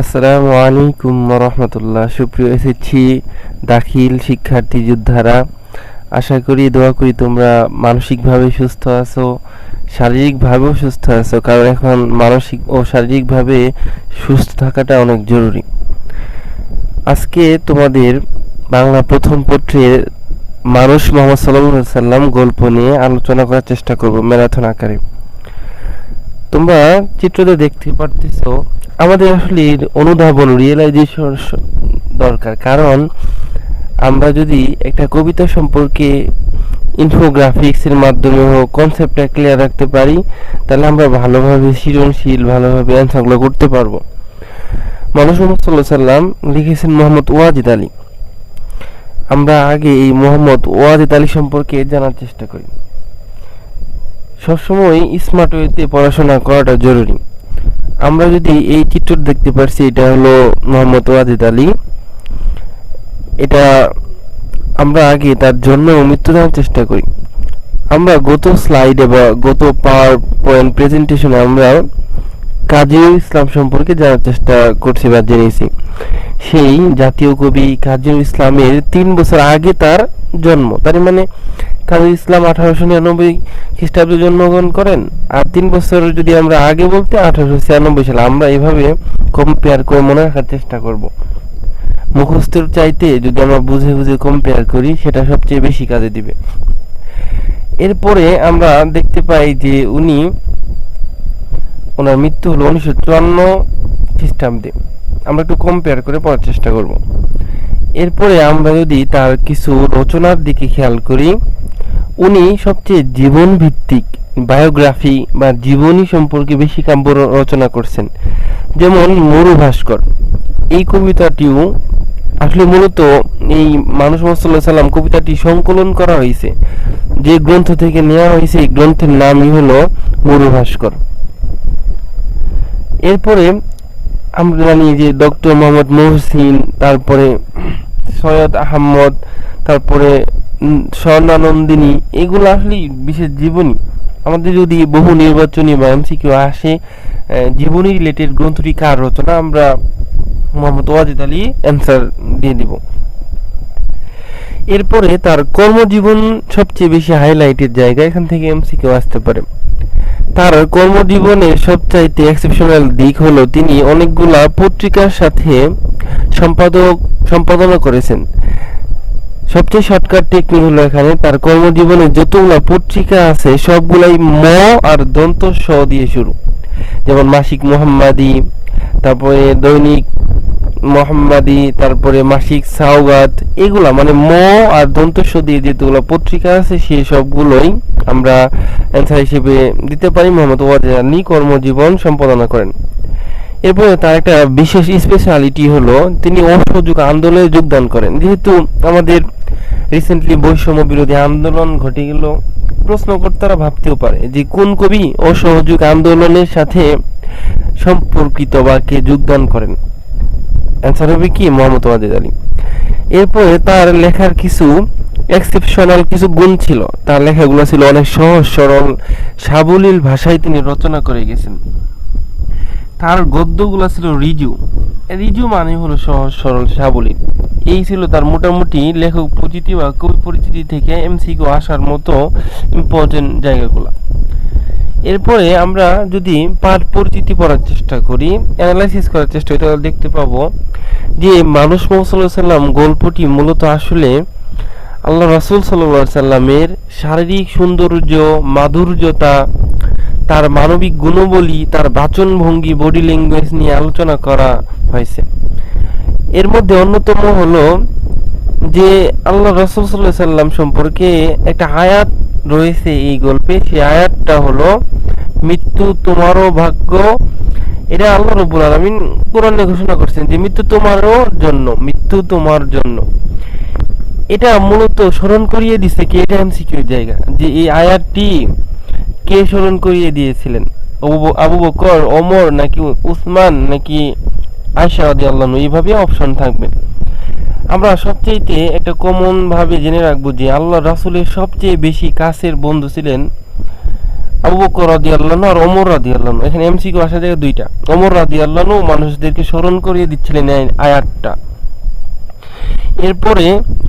আসসালামু আলাইকুম রহমতুল্লাহ সুপ্রিয় এসেছি দাখিল শিক্ষার্থী যোদ্ধারা, আশা করি, দোয়া করি তোমরা মানসিকভাবে সুস্থ আছো, শারীরিকভাবেও সুস্থ আছো, কারণ এখন মানসিক ও শারীরিকভাবে সুস্থ থাকাটা অনেক জরুরি। আজকে তোমাদের বাংলা প্রথম পত্রের মানুষ মোহাম্মদ সাল্লাম গল্প নিয়ে আলোচনা করার চেষ্টা করব, ম্যারাথন আকারে। তোমরা চিত্রতে দেখতে পারতেছ, আমাদের আসলে অনুধাবন রিয়েলাইজেশন দরকার। কারণ আমরা যদি একটা কবিতা সম্পর্কে ইনফোগ্রাফিক্সের মাধ্যমে হোক কনসেপ্টটা ক্লিয়ার রাখতে পারি, তাহলে আমরা ভালোভাবে সৃজনশীল, ভালোভাবে অ্যান্সারগুলো করতে পারব। মানুষ মোহাম্মদ সাল্লাম লিখেছেন মোহাম্মদ ওয়াজিদ আলী। আমরা আগে এই মোহাম্মদ ওয়াজিদ আলী সম্পর্কে জানার চেষ্টা করি। সবসময় স্মার্ট ওয়েতে পড়াশোনা করাটা জরুরি। আমরা যদি এই চিত্র দেখতে পারছি, এটা হলো মোহাম্মদ ওয়াজিদ আলী। এটা আমরা আগে তার জন্য মৃত্যু দেওয়ার চেষ্টা করি। আমরা গত স্লাইডে বা গত পাওয়ার পয়েন্ট প্রেজেন্টেশনে আমরা কাজী ইসলাম সম্পর্কে জানার চেষ্টা করছি বা জেনেছি। সেই জাতীয় কবি কাজী ইসলামের তিন বছর আগে তার জন্ম। তার মানে কাজী ইসলাম আঠারোশো নিরানব্বই খ্রিস্টাব্দে জন্মগ্রহণ করেন। আর তিন বছর যদি আমরা আগে বলতে, আঠারোশো ছিয়ানব্বই সালে আমরা এভাবে কম্পেয়ার করে মনে রাখার চেষ্টা করব। মুখস্থের চাইতে যদি আমরা বুঝে বুঝে কম্পেয়ার করি, সেটা সবচেয়ে বেশি কাজে দিবে। এরপরে আমরা দেখতে পাই যে উনি, ওনার মৃত্যু হলো উনিশশো চুয়ান্ন খ্রিস্টাব্দে। আমরা একটু কম্পেয়ার করে পড়ার চেষ্টা করব। এরপরে আমরা যদি তার কিছু রচনার দিকে খেয়াল করি উনি সবচেয়ে জীবন ভিত্তিক বায়োগ্রাফি বা জীবনী সম্পর্কে বেশি কাব্য রচনা করছেন। যেমন মরু ভাস্কর। এই কবিতাটিও আসলে মূলত এই মানুষ মোহাম্মদ সাল্লাম কবিতাটি সংকলন করা হয়েছে। যে গ্রন্থ থেকে নেওয়া হয়েছে, এই গ্রন্থের নামই হলো মরু ভাস্কর। এরপরে আমরা জানি যে ডক্টর মোহাম্মদ মহসিন, তারপরে সৈয়দ আহমদ, তারপরে স্বর্ণানন্দিনী, এগুলো আসলে বিশেষ জীবনী। আমাদের যদি বহু নির্বাচনী বা এমসিকিউ আসে জীবনী রিলেটেড গ্রন্থটি কার রচনা, আমরা মোহাম্মদ ওয়াজিদ আলী অ্যান্সার দিয়ে দিব। এরপরে তার কর্মজীবন সবচেয়ে বেশি হাইলাইটের জায়গা, এখান থেকে এমসিকিউ আসতে পারে। তার কর্মজীবনের সবচাইতে এক্সেপশনাল দিক হলো, তিনি অনেকগুলা পত্রিকার সাথে সম্পাদক, সম্পাদনা করেছেন। সবচেয়ে শর্টকাট টেকনিক হলো এখানে তার কর্মজীবনে যতগুলা পত্রিকা আছে, সবগুলাই ম আর দন্ত স দিয়ে শুরু। যেমন মাসিক মোহাম্মাদি, তারপরে দৈনিক মোহাম্মাদি, তারপরে মাসিক সাউগাত এগুলা মানে ম আর দন্তস্ব দিয়ে যেগুলো পত্রিকা আছে সেই সবগুলোই আমরা অ্যান্সার হিসেবে দিতে পারি। মোহাম্মদ ওয়াজানি কর্মজীবন সম্পাদনা করেন। এরপরে তার একটা বিশেষ স্পেশালিটি হলো তিনি অসহযোগ আন্দোলনে যোগদান করেন। যেহেতু আমাদের রিসেন্টলি বৈষম্য বিরোধী আন্দোলন ঘটে গেল, প্রশ্নকর্তারা ভাবতেও পারে যে কোন কবি অসহযোগ আন্দোলনের সাথে সম্পর্কিত বা কে যোগদান করেন? অ্যান্সার হবে কি? মোহাম্মদ ওয়াজিদ আলী। এরপরে তার লেখার কিছু এক্সেপশনাল কিছু গুণ ছিল। তার লেখাগুলো ছিল অনেক সহজ, সরল, সাবলীল ভাষায় তিনি রচনা করে গেছেন। তার গদ্যগুলো ছিল রিজু। রিজু মানে হলো সহজ, সরল, সাবলীল। এই ছিল তার মোটামুটি লেখক পরিচিতি বা কবি পরিচিতি থেকে এমসিকিউ আসার মতো ইম্পর্টেন্ট জায়গাগুলো। এরপরে আমরা যদি পাঠ পরিচিতি পড়ার চেষ্টা করি অ্যানালাইসিস করার চেষ্টা করি, তাহলে দেখতে পাবো যে মানুষ মোহাম্মদ সাল্লাম গল্পটি মূলত আসলে আল্লাহ রাসুল সাল্লা সাল্লামের শারীরিক সৌন্দর্য, মাধুর্যতা তার মানবিক গুণবলী, তার বাচন ভঙ্গি বডি ল্যাঙ্গুয়েজ নিয়ে আলোচনা করা হয়েছে। এর মধ্যে অন্যতম হলো যে, আল্লাহ রসুল সাল্লাম সম্পর্কে একটা আয়াত রয়েছে এই গল্পে। সেই আয়াতটা হলো, মৃত্যু তোমারও ভাগ্য। এটা আল্লাহ রব্বুল আলমিন কোরআনে ঘোষণা করছেন যে, মৃত্যু তোমারও জন্য, মৃত্যু তোমার জন্য। এটা মূলত স্মরণ করিয়ে দিছে কে? এটা এমসিকিউ জায়গা। যে এই আয়াতটি কে স্মরণ করিয়ে দিয়েছিলেন? আবু বকর, ওমর নাকি উসমান নাকি আয়সা আদি আল্লাহ এইভাবে অপশন থাকবে। আমরা সবচেয়ে একটা কমন ভাবে জেনে রাখব যে আল্লাহ রাসুলের সবচেয়ে বেশি কাছের বন্ধু ছিলেন আবু বকর রাদিয়াল্লাহু আর ওমর রাদিয়াল্লাহু এখানে এমসিকিউ আসা জায়গায় দুইটা। ওমর রাদিয়াল্লাহু মানুষদেরকে স্মরণ করিয়ে দিচ্ছিলেন আয়াতটা। এরপরে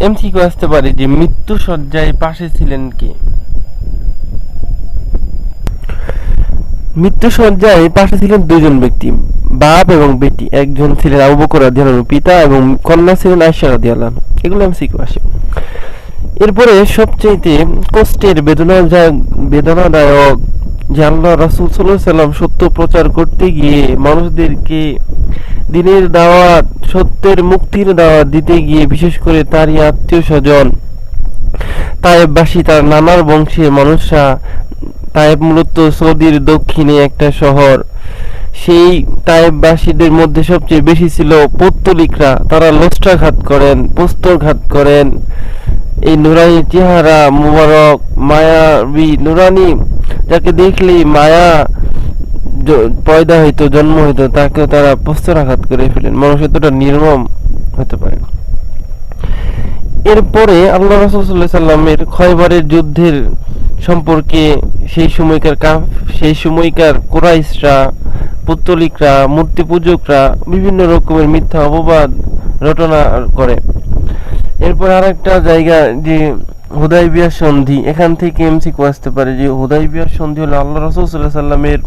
এমসিকিউ আসতে পারে যে মৃত্যু সজ্জায় পাশে ছিলেন কে? মৃত্যু সজ্জায় পাশে ছিলেন দুজন ব্যক্তি, বাপ এবং বেটি। একজন ছিলেন আবু বকর রাদিয়াল্লাহু পিতা এবং কন্যা ছিলেন আয়েশা রাদিয়াল্লাহু এগুলো এমসিকিউ আসে। এরপরে সবচেয়েতে কষ্টের বেদনা যা বেদনাদায়ক যে আল্লাহ রাসুল সাল্লাহ সাল্লাম সত্য প্রচার করতে গিয়ে মানুষদেরকে দিনের দাওয়াত, সত্যের মুক্তির দাওয়াত দিতে গিয়ে বিশেষ করে তারই আত্মীয় স্বজন তায়েববাসী তার নানার বংশের মানুষরা তায়েব মূলত সৌদির দক্ষিণে একটা শহর। সেই তায়েববাসীদের মধ্যে সবচেয়ে বেশি ছিল পৌত্তলিকরা। তারা লোষ্ঠাঘাত করেন, প্রস্তরঘাত করেন। এই নুরানি চেহারা মুবারক, মায়াবী নুরানি যাকে দেখলেই মায়া পয়দা হইতো, জন্ম হইতো তাকে তারা প্রস্তরাঘাত করে ফেলেন। মানুষ এতটা নির্মম হতে পারে এরপরে আল্লাহ রসুল্লাহ সাল্লামের খয়বারের যুদ্ধের সম্পর্কে সেই সময়কার কাফ, সেই সময়কার কোরাইশরা, পুত্তলিকরা, মূর্তি পূজকরা বিভিন্ন রকমের মিথ্যা অপবাদ, রটনা করে। এরপর আর একটা জায়গা যে হুদাই বিয়ার সন্ধি, এখান থেকে এমসিকো আসতে পারে। যে হুদাই বিয়ার সন্ধি হলো আল্লাহ রসুল সাল্লাহ সাল্লামের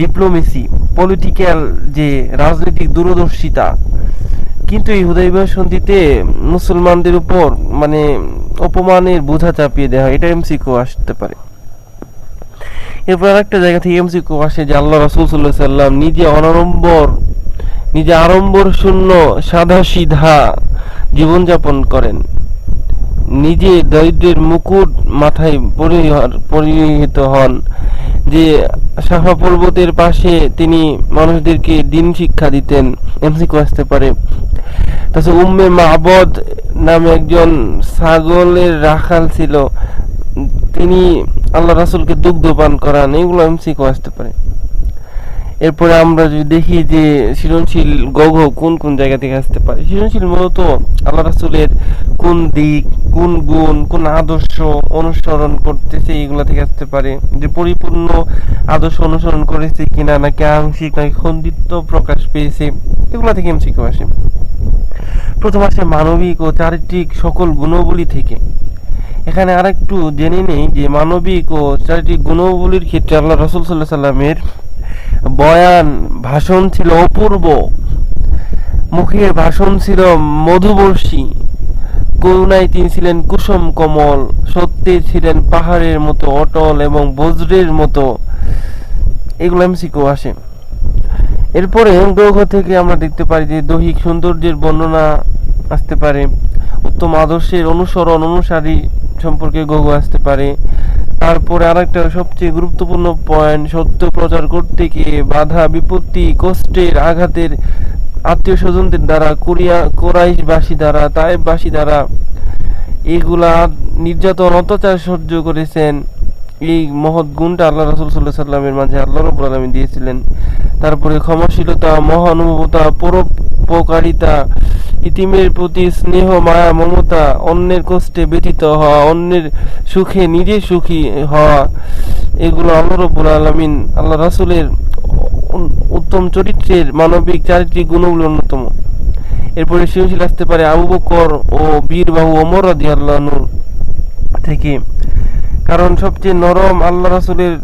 ডিপ্লোমেসি পলিটিক্যাল যে রাজনৈতিক দূরদর্শিতা। কিন্তু এই হুদাইবিয়া সন্ধিতে মুসলমানদের উপর মানে অপমানের বোঝা চাপিয়ে দেওয়া হয়। এটা এমসিকো আসতে পারে। এরপর আরেকটা জায়গা থেকে এমসিকো আসে যে আল্লাহ রাসূল আলাইহি সাল্লাম নিজে অনাড়ম্বর, নিজে আড়ম্বর শূন্য সাদা সিধা জীবনযাপন করেন। নিজে দরিদ্রের মুকুট মাথায় পরিহিত হন যে সাফা পর্বতের পাশে তিনি মানুষদেরকে দিন শিক্ষা দিতেন। এমসিকো আসতে পারে। তাছাড়া উম্মে মাবদ নামে একজন ছাগলের রাখাল ছিল। তিনি আল্লাহ রাসূলকে দুগ্ধ পান করান, এগুলো এমসিকো আসতে পারে। এরপরে আমরা যদি দেখি যে সৃজনশীল গঘ কোন কোন জায়গা থেকে আসতে পারে? সৃজনশীল মূলত আল্লাহ রাসূলের কোন দিক, কোন গুণ, কোন আদর্শ অনুসরণ করতেছে এগুলা থেকে আসতে পারে? যে পরিপূর্ণ আদর্শ অনুসরণ করেছে কিনা, নাকি আংশিক, নাকি খন্ডিত প্রকাশ পেয়েছে? এগুলা থেকে এমসিকিউ আসে। প্রথম আসে মানবিক ও চারিত্রিক সকল গুণাবলী থেকে। এখানে আরেকটু জেনে নেই যে মানবিক ও চারিত্রিক গুণাবলীর ক্ষেত্রে আল্লাহ রসুল সাল্লাহ সাল্লামের বয়ান ভাষণ ছিল অপূর্ব। মুখের ভাষণ ছিল মধুবর্ষী। করুণায় তিনি ছিলেন কুসুম কমল, সত্যে ছিলেন পাহাড়ের মতো অটল এবং বজ্রের মতো। এগুলো এমসিকেও আসে এরপরে গ্রহ থেকে আমরা দেখতে পারি যে দৈহিক সৌন্দর্যের বর্ণনা আসতে পারে। উত্তম আদর্শের অনুসরণ অনুসারী সম্পর্কে গ্রহ আসতে পারে। তারপরে আরেকটা সবচেয়ে গুরুত্বপূর্ণ পয়েন্ট সত্য প্রচার করতে গিয়ে বাধা, বিপত্তি, কষ্টের আঘাতের আত্মীয় স্বজনদের দ্বারা, কোরিয়া, কোরাইশবাসী দ্বারা, তাইবাসী দ্বারা এগুলা নির্যাতন, অত্যাচার সহ্য করেছেন। এই মহৎ গুণটা আল্লাহ রাসুল সাল্লাহ সাল্লামের মাঝে আল্লাহ রব্বুল আলমী দিয়েছিলেন। তারপরে ক্ষমাশীলতা, মহানুভবতা পরোপকারিতা ইতিমের প্রতি স্নেহ, মায়া, মমতা, অন্যের কষ্টে ব্যতীত হওয়া, অন্যের সুখে নিজে সুখী হওয়া, এগুলো আল্লাহ রব্বুল আলমিন, আল্লাহ রাসুলের উত্তম চরিত্রের মানবিক চারিত্রিক গুণগুলো অন্যতম। এরপরে সৃজনশীল আসতে পারে আবু বকর ও বীরবাহু ওমর রাদিয়াল্লাহু থেকে। কারণ সবচেয়ে নরম আল্লাহ রাসূলের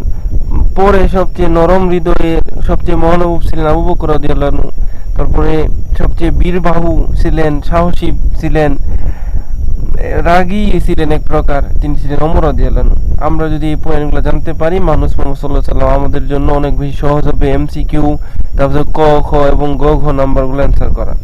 পরে সবচেয়ে নরম হৃদয়ের সবচেয়ে মহানুভব ছিলেন আবু বকর রাদিয়াল্লাহু তারপরে সবচেয়ে বীরবাহু ছিলেন, সাহসী ছিলেন, রাগী ছিলেন এক প্রকার, তিনি ছিলেন অমর রাদিয়াল্লাহু আমরা যদি এই পয়েন্টগুলো জানতে পারি, মানুষ মোহাম্মদ সাল্লাল্লাহু সাল্লাম আমাদের জন্য অনেক বেশি সহজ হবে এমসিকিউ তারপরে ক, খ এবং গ, ঘ নাম্বারগুলো অ্যান্সার করা।